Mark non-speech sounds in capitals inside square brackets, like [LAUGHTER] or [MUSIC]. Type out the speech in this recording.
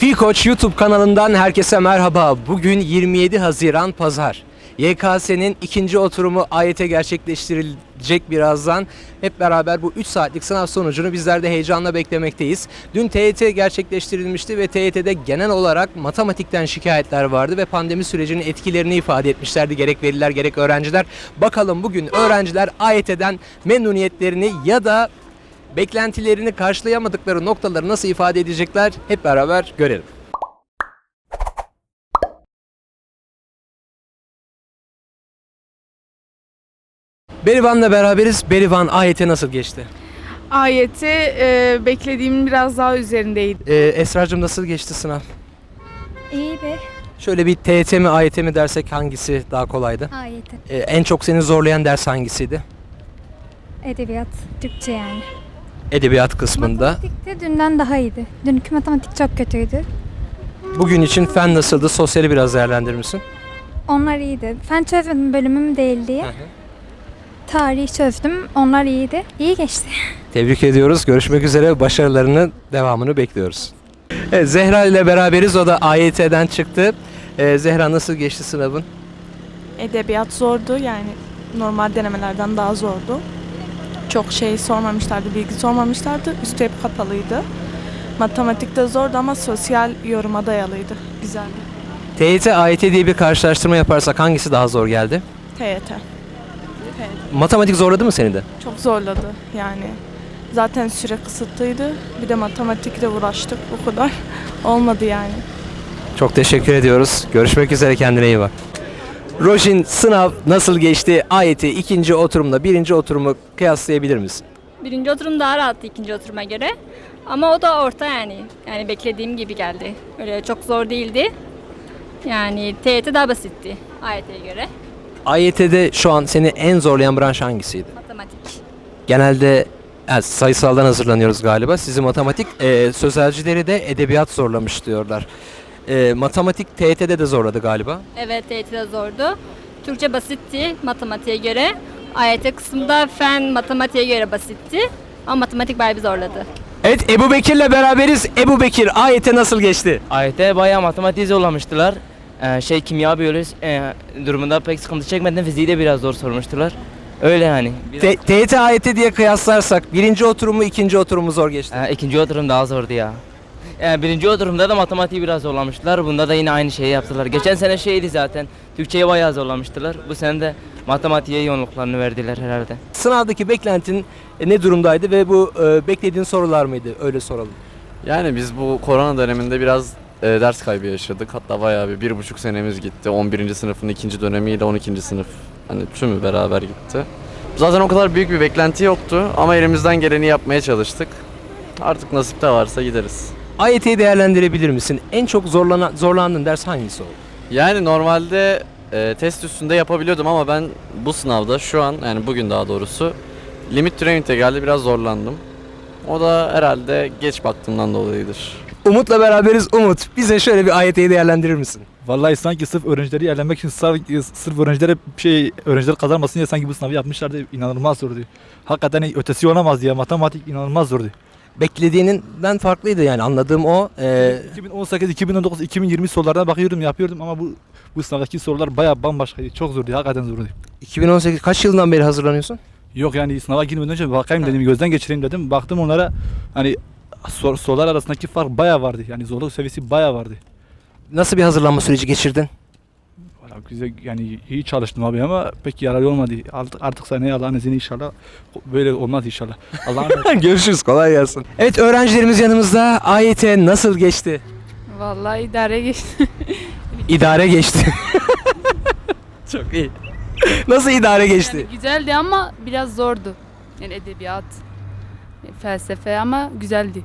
Fi Koç YouTube kanalından herkese merhaba. Bugün 27 Haziran Pazar. YKS'nin ikinci oturumu AYT gerçekleştirilecek birazdan. Hep beraber bu 3 saatlik sınav sonucunu bizler de heyecanla beklemekteyiz. Dün TYT gerçekleştirilmişti ve TYT'de genel olarak matematikten şikayetler vardı ve pandemi sürecinin etkilerini ifade etmişlerdi gerek veliler gerek öğrenciler. Bakalım bugün öğrenciler AYT'den memnuniyetlerini ya da beklentilerini karşılayamadıkları noktaları nasıl ifade edecekler hep beraber görelim. Berivan'la beraberiz. Berivan AYT nasıl geçti? AYT e, beklediğimin biraz daha üzerindeydi. Ee, Esra'cığım nasıl geçti sınav? İyiydi. Şöyle bir TYT mi AYT mi dersek hangisi daha kolaydı? Ayeti. Ee, en çok seni zorlayan ders hangisiydi? Edebiyat, Türkçe yani. Edebiyat kısmında. Matematikte dünden daha iyiydi. Dünkü matematik çok kötüydü. Bugün için fen nasıldı? Sosyali biraz değerlendirir misin? Onlar iyiydi. Fen çözmedim bölümüm değil diye. Tarihi çözdüm. Onlar iyiydi. İyi geçti. Tebrik ediyoruz. Görüşmek üzere. Başarılarının devamını bekliyoruz. Evet, Zehra ile beraberiz. O da AYT'den çıktı. Ee, Zehra nasıl geçti sınavın? Edebiyat zordu yani normal denemelerden daha zordu. Çok şey sormamışlardı, bilgi sormamışlardı. Üstü hep kapalıydı. Matematik de zordu ama sosyal yoruma dayalıydı. Güzeldi. TYT, AYT diye bir karşılaştırma yaparsak hangisi daha zor geldi? TYT. Matematik zorladı mı seni de? Çok zorladı yani. Zaten süre kısıtlıydı. Bir de matematikle uğraştık o kadar. [LAUGHS] Olmadı yani. Çok teşekkür ediyoruz. Görüşmek üzere. Kendine iyi bak. Rojin sınav nasıl geçti? AYT ikinci oturumla birinci oturumu kıyaslayabilir misin? Birinci oturum daha rahattı ikinci oturuma göre. Ama o da orta yani. Yani beklediğim gibi geldi. Öyle çok zor değildi. Yani TYT daha basitti AYT'ye göre. AYT'de şu an seni en zorlayan branş hangisiydi? Matematik. Genelde yani sayısaldan hazırlanıyoruz galiba. Sizi matematik, e, sözelcileri de edebiyat zorlamış diyorlar. E, matematik TYT'de de zorladı galiba. Evet TYT de zordu. Türkçe basitti matematiğe göre. AYT kısmında fen matematiğe göre basitti. Ama matematik bayağı bir zorladı. Evet Ebu Bekir'le beraberiz. Ebu Bekir AYT nasıl geçti? AYT bayağı matematiği zorlamıştılar. Ee, şey kimya biyoloji e, durumunda pek sıkıntı çekmedim. Fiziği de biraz zor sormuştular. Öyle yani. Biraz, T- TYT AYT diye kıyaslarsak birinci oturumu ikinci oturumu zor geçti. Ee, ikinci oturum daha zordu ya. Ee, birinci oturumda da matematiği biraz zorlamıştılar. Bunda da yine aynı şeyi yaptılar. Geçen sene şeydi zaten. Türkçeyi bayağı zorlamıştılar. Bu sene de matematiğe yoğunluklarını verdiler herhalde. Sınavdaki beklentin e, ne durumdaydı ve bu e, beklediğin sorular mıydı? Öyle soralım. Yani biz bu korona döneminde biraz e, ders kaybı yaşadık. Hatta bayağı bir, bir buçuk senemiz gitti. 11. sınıfın ikinci dönemiyle 12. sınıf hani tümü beraber gitti. Zaten o kadar büyük bir beklenti yoktu ama elimizden geleni yapmaya çalıştık. Artık nasipte varsa gideriz. AYT'yi değerlendirebilir misin? En çok zorlanan, zorlandığın ders hangisi oldu? Yani normalde e, test üstünde yapabiliyordum ama ben bu sınavda şu an yani bugün daha doğrusu limit türev integralde biraz zorlandım. O da herhalde geç baktığımdan dolayıdır. Umut'la beraberiz. Umut bize şöyle bir AYT'yi değerlendirir misin? Vallahi sanki sırf öğrencileri yerlenmek için sırf, sırf öğrencilere şey öğrenciler kazanmasın diye sanki bu sınavı yapmışlardı. inanılmaz zordu. Hakikaten ötesi olamaz ya. Matematik inanılmaz zordu. Beklediğinden farklıydı yani anladığım o. Ee, 2018, 2019, 2020 sorulardan bakıyordum, yapıyordum ama bu bu sınavdaki sorular bayağı bambaşkaydı. Çok zordu, hakikaten zordu. 2018 kaç yılından beri hazırlanıyorsun? Yok yani sınava girmeden önce bakayım dedim, gözden geçireyim dedim. Baktım onlara hani sor, sorular arasındaki fark bayağı vardı. Yani zorluk seviyesi bayağı vardı. Nasıl bir hazırlanma süreci geçirdin? Güzel yani iyi çalıştım abi ama pek yararlı olmadı. Artık, artık seneye Allah'ın izniyle inşallah böyle olmaz inşallah. Allah'ın [LAUGHS] Görüşürüz. Kolay gelsin. Evet öğrencilerimiz yanımızda. AYT nasıl geçti? Vallahi idare geçti. [LAUGHS] İdare geçti. [LAUGHS] Çok iyi. Nasıl idare geçti? Yani güzeldi ama biraz zordu. Yani edebiyat, felsefe ama güzeldi.